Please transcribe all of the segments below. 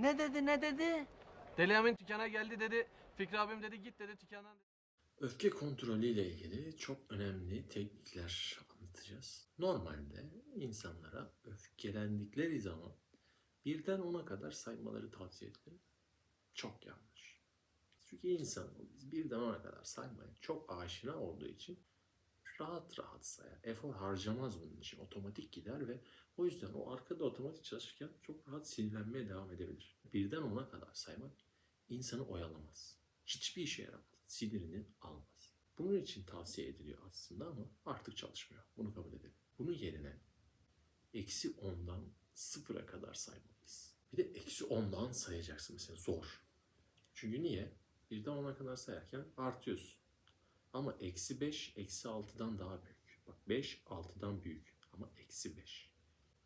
Ne dedi ne dedi? Deli Emin dükkana geldi dedi. Fikri abim dedi git dedi dükkandan. Öfke kontrolü ile ilgili çok önemli teknikler anlatacağız. Normalde insanlara öfkelendikleri zaman birden ona kadar saymaları tavsiye edilir. Çok yanlış. Çünkü insan biz birden ona kadar saymaya çok aşina olduğu için rahat rahat sayar. Efor harcamaz bunun için. Otomatik gider ve o yüzden o arkada otomatik çalışırken çok rahat sinirlenmeye devam edebilir. Birden ona kadar saymak insanı oyalamaz. Hiçbir işe yaramaz. Sinirini almaz. Bunun için tavsiye ediliyor aslında ama artık çalışmıyor. Bunu kabul edelim. Bunun yerine eksi 10'dan sıfıra kadar saymalıyız. Bir de eksi 10'dan sayacaksın mesela zor. Çünkü niye? Birden 10'a kadar sayarken artıyorsun. Ama eksi 5 eksi 6'dan daha büyük. Bak 5 6'dan büyük ama eksi 5.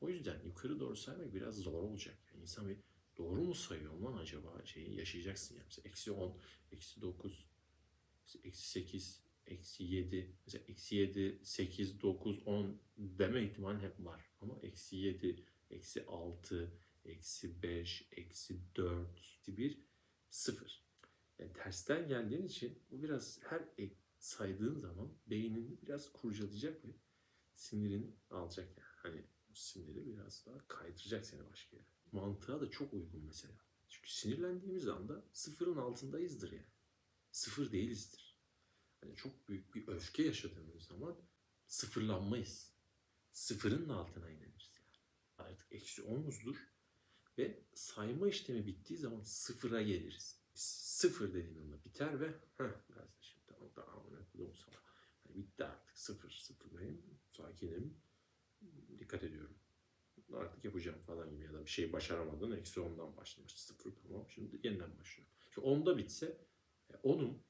O yüzden yukarı doğru saymak biraz zor olacak. Yani insan bir doğru mu sayıyorum lan acaba şeyi yaşayacaksın yani. Mesela eksi 10, eksi 9, eksi 8, eksi 7. Mesela eksi 7, 8, 9, 10 deme ihtimali hep var. Ama eksi 7, eksi 6, eksi 5, eksi 4, eksi 1, 0. Yani tersten geldiğin için bu biraz her e- saydığın zaman beynini biraz kurcalayacak ve sinirini alacak yani. Hani o siniri biraz daha kaydıracak seni başka yere. Mantığa da çok uygun mesela. Çünkü sinirlendiğimiz anda sıfırın altındayızdır yani. Sıfır değilizdir. Hani çok büyük bir öfke yaşadığımız zaman sıfırlanmayız. Sıfırın altına ineriz yani. Artık eksi onuzdur ve sayma işlemi bittiği zaman sıfıra geliriz. Sıfır dediğin anda biter ve şimdi tamam ne yapalım sana. Hani bitti artık sıfır sıfırdayım sakinim dikkat ediyorum. Artık yapacağım falan gibi ya da bir şey başaramadın eksi ondan başlamış sıfır tamam şimdi yeniden başlıyorum. Şu onda bitse e, onum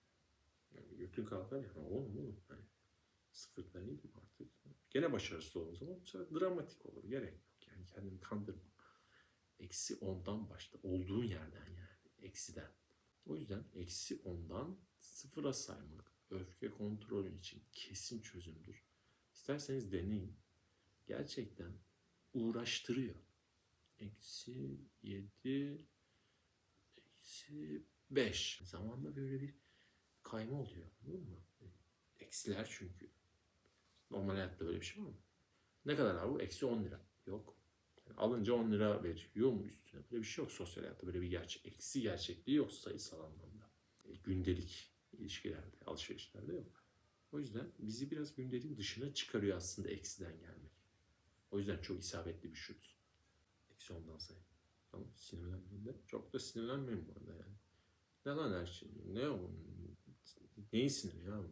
yani götün kalkar ya onum onum hani sıfırdayım artık. Gene başarısız olduğum zaman bu sefer dramatik olur gerek yok yani kendimi kandırma. Eksi ondan başla olduğun yerden yani eksiden. O yüzden eksi ondan sıfıra saymak öfke kontrolü için kesin çözümdür. İsterseniz deneyin. Gerçekten uğraştırıyor. Eksi yedi, eksi beş. Zamanla böyle bir kayma oluyor. Anladın mı? Eksiler çünkü. Normal hayatta böyle bir şey var mı? Ne kadar abi bu? Eksi 10 lira. Yok. Yani alınca 10 lira veriyor mu üstüne? Böyle bir şey yok sosyal hayatta. Böyle bir gerçek, eksi gerçekliği yok sayısal anlamda. E, gündelik ilişkilerde, alışverişlerde yok. O yüzden bizi biraz gündeliğin dışına çıkarıyor aslında eksiden gelmek. O yüzden çok isabetli bir şut. Eksi ondan sayın. Tamam sinirlendiğinde. Çok da sinirlenmeyin bu arada yani. Ne lan her şey? Ne o? Neyin siniri ya?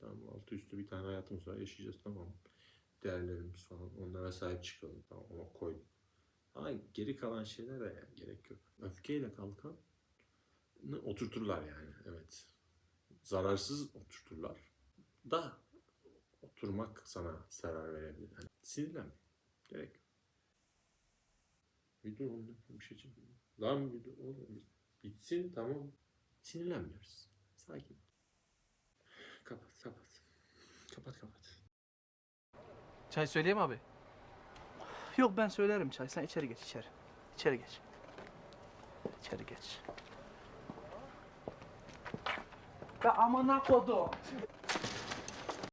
Tamam altı üstü bir tane hayatımız var yaşayacağız tamam. Değerlerimiz falan onlara sahip çıkalım. Tamam ona koy. Ama geri kalan şeylere yani gerek yok. Öfkeyle kalkan oturturlar yani evet. Zararsız oturturlar. Da oturmak sana zarar verebilir. Yani sinirlenme. Gerek yok. Dur oğlum bir şey çekeyim. Lan dur oğlum. Bitsin tamam. Sinirlenmiyoruz. Sakin. Kapat kapat. Kapat kapat. Çay söyleyeyim abi. Yok ben söylerim çay. Sen içeri geç içeri. İçeri geç. İçeri geç. Be amına kodum.